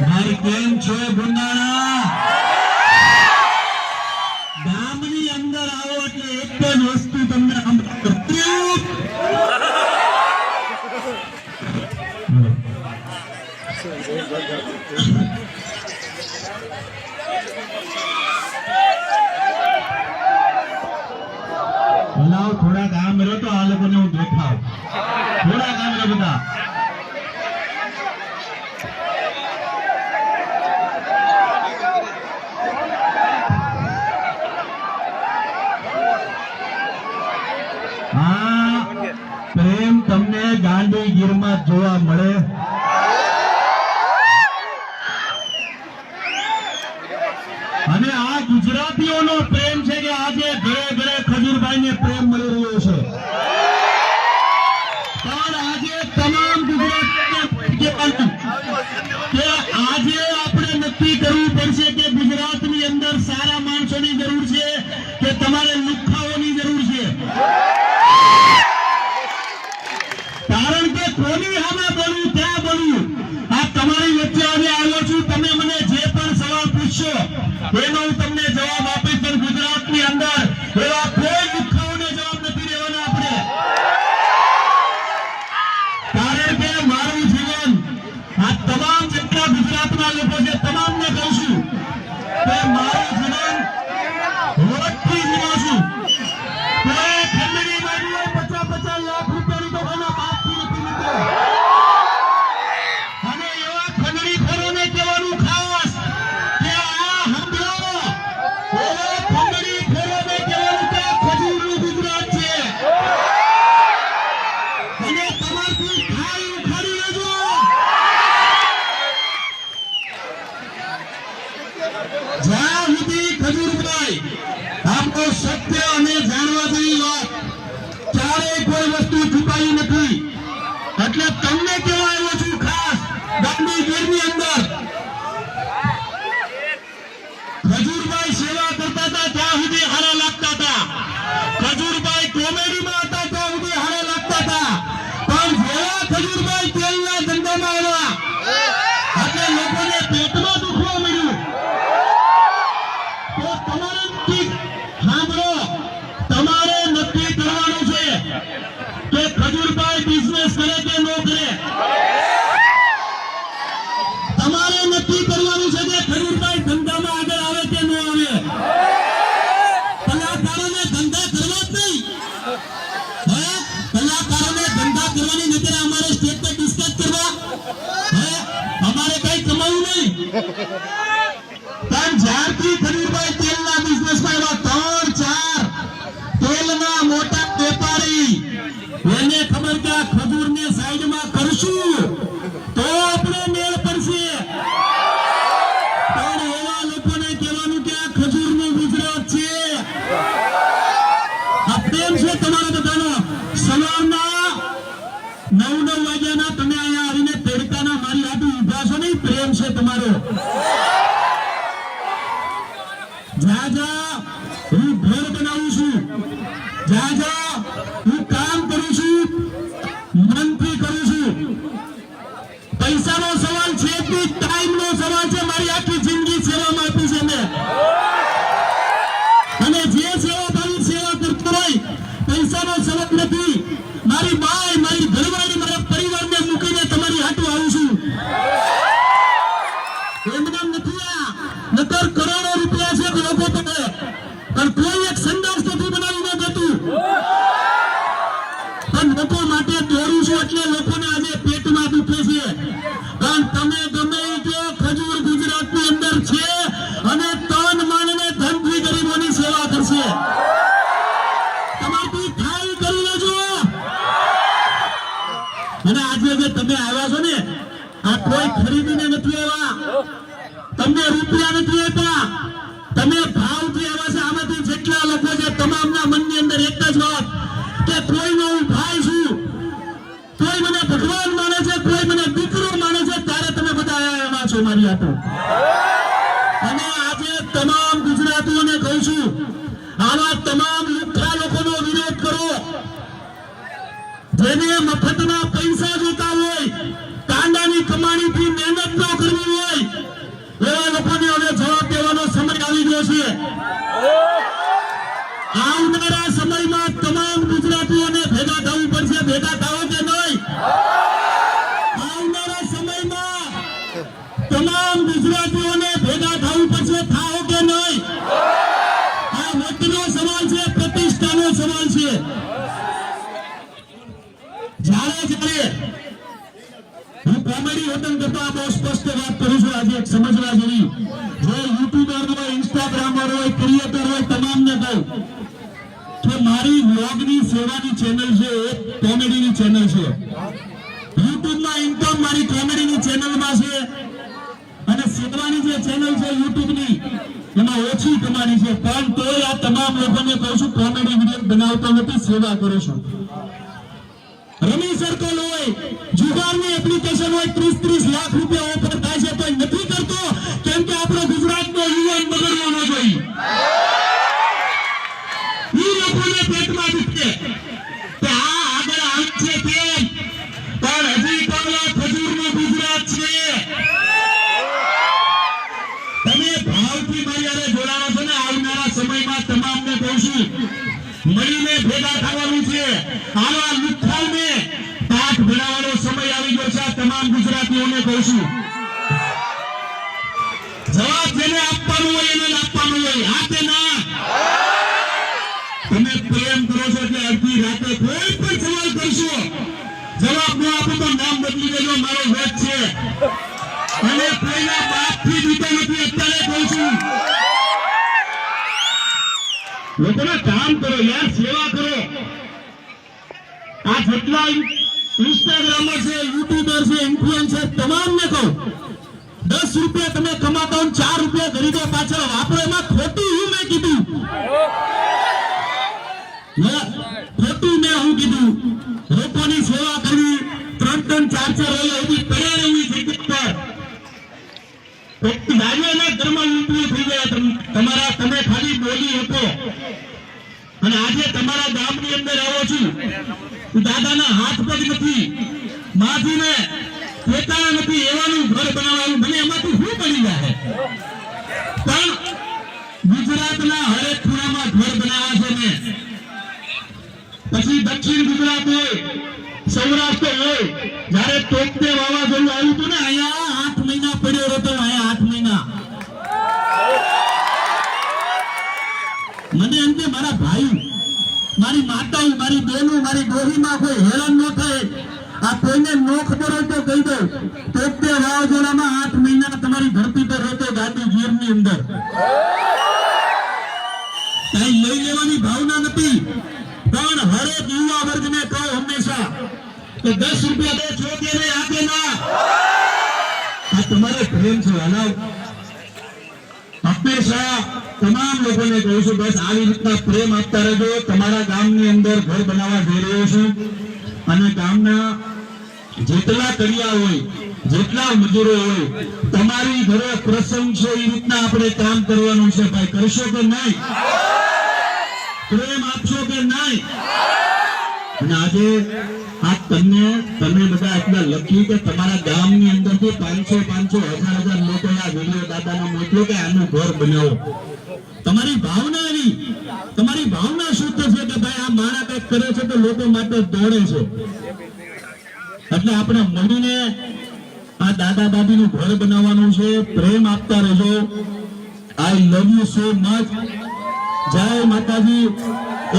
મારી બેન છે બુંદાણા આ પ્રેમ તમને ગાંધીગીરમાં જોવા મળે. Bueno, વસ્તુ છુપાઈ પણ જ્યારથી ખલીભાઈ તેલના બિઝનેસમાં આવ્યા ત્રણ ચાર તેલના મોટા વેપારી એને પૈસાનો સવાલ છે કે ટાઈમનો સવાલ છે, મારી આખી જિંદગી સેવામાં આપી છે મેં. અને જે સેવા ભાવી સેવા કરતો હોય, પૈસાનો સવાલ નથી. મારી બાય મારી ઘરવાળી, મારા પરિવારને મૂકીને તમારી હાટુ આવું છું. એમ એમને નથી આ. નકર કરો તમે આવ્યા છો ને, આ કોઈ ખરીદીને નથી આવ્યા. તમને રૂપિયા નથી આપ્યા. તમે ભાવથી આવ્યા છે. આમાંથી જેટલા લોકો છે તમામના મનની અંદર એક જ વાત કે કોઈ નો હું ભાઈ છું. કોઈ મને ભગવાન માને છે, કોઈ મને દીકરો માને છે, ત્યારે તમે બધા આવ્યા છો મારી તો લોકોને હવે જવાબ દેવાનો સમય આવી ગયો છે. આવનારા છું સમજવા જેવી. જે યુટ્યુબર હોય ઇન્સ્ટાગ્રામર હોય ક્રિએટર હોય, તમામને કહું. કે મારી વ્લોગની સેવાની ચેનલ છે, એક કોમેડીની ચેનલ છે. યુટ્યુબમાં ઇન્કમ મારી કોમેડીની ચેનલમાં છે. અને સેવાની જે ચેનલ છે યુટ્યુબની એમાં ઓછી કમાણી છે. પણ તોય આ તમામ લોકોને કહું છું, કોમેડી વીડિયો બનાવતો નથી, સેવા કરું છું. રમી સર્કલ હોય, જુગારની એપ્લિકેશન હોય ત્રીસ ત્રીસ લાખ રૂપિયા ઓફર થાય છે. ગુજરાતનો યુવાન બગડવો ન જોઈએ એ લોકોને પેટમાં દુખે. આ છે છો. ને આવનારા સમયમાં ભેગા થવાનું છે. આવા લુખ્ખાઓને પાઠ ભણાવવાનો સમય આવી ગયો છે. તમામ ગુજરાતીઓને કહું છું. જવાબ જેને આપવાનું હોય એને આપવાનું હોય. હા કે ના. તમે પ્રેમ કરો છો એટલે અડધી રાતે કોઈ પણ સવાલ કરશો, જવાબ ન આપો તો નામ બદલી દેજો, મારો વેદ છે. અને કોઈના બાપથી જીતા નથી, અત્યારે કહું છું. લોકોને કામ કરો, યાર, સેવા કરો. આ જેટલા ઇન્સ્ટાગ્રામર છે, યુટ્યુબર છે, ઇન્ફ્લુએન્સર તમામને કહું. દસ રૂપિયા તમે કમાતા હોય ચાર રૂપિયા ગરીબો પાછળ વાપરો, એમાં ખોટું હું મેં કીધું? ખોટું મેં હું કીધું? લોકોની સેવા કરવી, ત્રણ ત્રણ ચાર ચાર હોય એવી પડ્યા રહેવી જગ્યા પર. નારિયેળના ઘરમાં ખાલી બોલી શકો અને આજે તમારા ગામની અંદર આવો છું. દાદાના હાથ પગ નથી. માથુને પોતાના નથી, એવાનું ઘર બનાવવાનું મને એમાંથી શું બની જાય પણ ગુજરાતના હરેક ખૂણામાં ઘર બનાવ્યા છે મેં. પછી દક્ષિણ ગુજરાત હોય, સૌરાષ્ટ્ર હોય, જયારે તોપતે વાવાઝોડું આવ્યું હતું ને, અહીંયા આઠ મહિના પડ્યો હતો, અહીંયા આઠ મહિના. મને કે મારા ભાઈ, મારી માતાઓ મારી બહેનો, મારી ડોહીમાં કોઈ હેરાન ન આ કોઈને નો ખબર હોય તો કહી વાવાઝોડામાં આઠ મહિના તમારી ધરતી પર રહેતો ગાંધી ગીરની અંદર. કઈ લઈ લેવાની ભાવના નથી, પણ હરેક યુવા વર્ગને કહો હંમેશા કે દસ રૂપિયા દે છો કે નહીં આપે ના આ તમારો પ્રેમ છે હલાવ હંમેશા તમામ લોકોને કહું છું, બસ આવી રીતના પ્રેમ આપતા રહેજો. તમારા ગામની અંદર ઘર બનાવવા જઈ રહ્યો છું. અને ગામના જેટલા કડિયા હોય, જેટલા મજૂરો હોય, તમારી ઘરે પ્રસંગ છે, એ રીતના આપણે કામ કરવાનું છે ભાઈ. કરશો કે નહીં? પ્રેમ આપશો કે નહીં? અને આજે આ તમને તમે બધા એટલા લખ્યું કે તમારા ગામની અંદરથી પાંચસો પાંચસો, હજાર હજાર લોકો આ વીડિયો દાદાને મોકલો કે આનું ઘર બનાવો. તમારી ભાવના એવી, તમારી ભાવના શુદ્ધ છે કે ભાઈ આ માણા કંઈક કરે છે તો લોકો માટે દોડે છે. એટલે આપણે મળીને આ દાદા દાદીનું ઘર બનાવવાનું છે. પ્રેમ આપતા રહેજો. I love you so much જય માતાજી.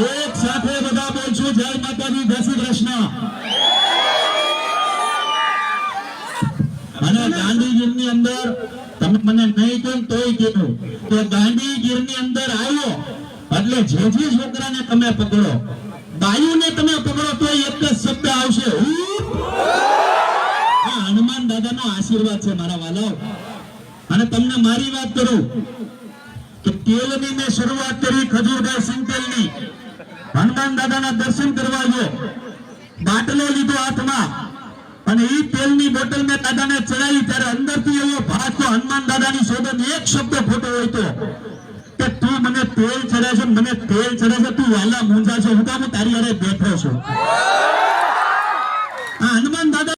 એક સાથે બધા બોલશું. જય માતાજી. જય શ્રી કૃષ્ણ. અને ગાંધીગીરની અંદર તમે મને નહીં કેમ તોય કીધું કે ગાંધીગીરની અંદર આવ્યો એટલે જે જે છોકરાને તમે પકડો, બાયુને તમે પકડો, તો એક જ શબ્દ આવશે. ઉપ. આશીર્વાદ છે મારા વાલાઓ. અને તમને મારી વાત કરું કે તેલની મેં શરૂઆત કરી ખજૂરભાઈ સિંગતેલની હનુમાન દાદાના દર્શન કરવા ગયો બાટલો લીધો હાથમાં. અને ઈ તેલની બોટલ મેં દાદાને ચડાવી ત્યારે અંદરથી એવો ભાગ તો હનુમાન દાદાની શોધન એક શબ્દ ખોટો હોય તો કે તું મને તેલ ચડે છે, મને તેલ ચડે છે, તું વાલા મૂંઝા છે. હું કામ તારી હારે બેઠો છું. હનુમાન દાદા